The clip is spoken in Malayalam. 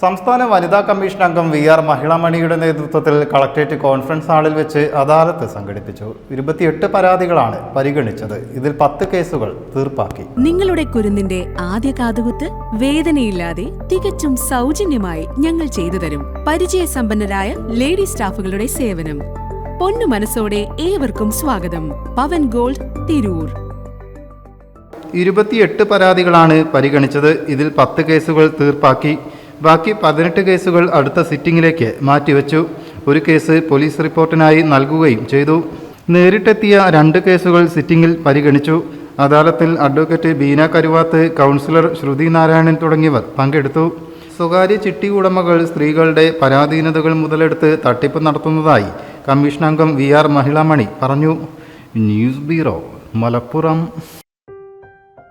സംസ്ഥാന വനിതാ കമ്മീഷൻ അംഗം വി ആർ മഹിളാമണിയുടെ നേതൃത്വത്തിൽ കളക്ടറേറ്റ് കോൺഫറൻസ് ഹാളിൽ വെച്ച് അദാലത്ത് സംഘടിപ്പിച്ചു. ഇരുപത്തിയെട്ട് പരാതികളാണ് പരിഗണിച്ചത്. ഇതിൽ പത്ത് കേസുകൾ തീർപ്പാക്കി. നിങ്ങളുടെ കുരുന്നിന്റെ ആദ്യ കാതുകുത്ത് വേദനയില്ലാതെ തികച്ചും സൗജന്യമായി ഞങ്ങൾ ചെയ്തു തരും. പരിചയസമ്പന്നരായ ലേഡി സ്റ്റാഫുകളുടെ സേവനം. പൊന്നു മനസ്സോടെ ഏവർക്കും സ്വാഗതം. പവൻ ഗോൾഡ് തിരൂർ. ഇരുപത്തിയെട്ട് പരാതികളാണ് പരിഗണിച്ചത്. ഇതിൽ പത്ത് കേസുകൾ തീർപ്പാക്കി. ബാക്കി പതിനെട്ട് കേസുകൾ അടുത്ത സിറ്റിംഗിലേക്ക് മാറ്റിവെച്ചു. ഒരു കേസ് പോലീസ് റിപ്പോർട്ടിനായി നൽകുകയും ചെയ്തു. നേരിട്ടെത്തിയ രണ്ട് കേസുകൾ സിറ്റിംഗിൽ പരിഗണിച്ചു. അദാലത്തിൽ അഡ്വക്കേറ്റ് ബീന കരുവാത്ത് കൗൺസിലർ ശ്രുതി നാരായണൻ തുടങ്ങിയവർ പങ്കെടുത്തു. സ്വകാര്യ ചിട്ടി ഉടമകൾ സ്ത്രീകളുടെ പരാധീനതകൾ മുതലെടുത്ത് തട്ടിപ്പ് നടത്തുന്നതായി കമ്മീഷൻ അംഗം വി ആർ മഹിളാമണി പറഞ്ഞു. News bureau Malappuram.